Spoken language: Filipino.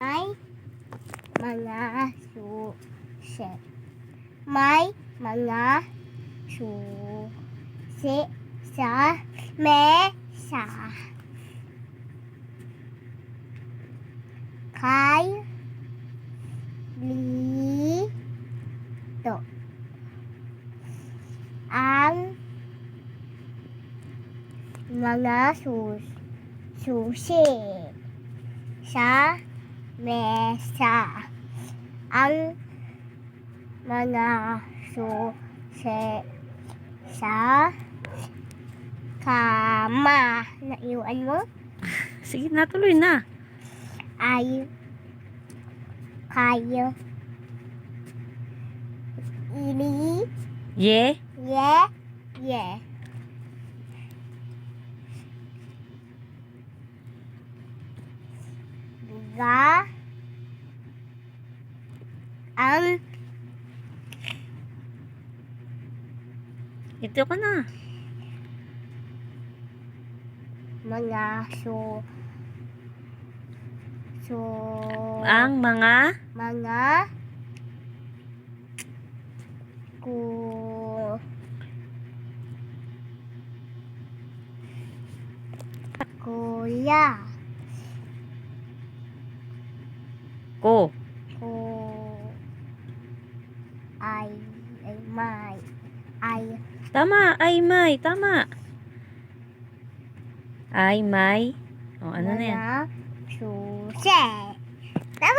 May mga susi. May mga susi sa mesa. Kay Lito. Ang mga sus susi sa mesa. Ang mga susi sa kama. Naiwan mo? Sige, natuloy na. ay kayo ini Ye? ye ye ga ang Ito ka na. mga so so Ang mga mga ku kuya ko. ku ay ay may ay Tama. Ay, may. Tama. Ay, may. O, ano na yan? mga susi tapos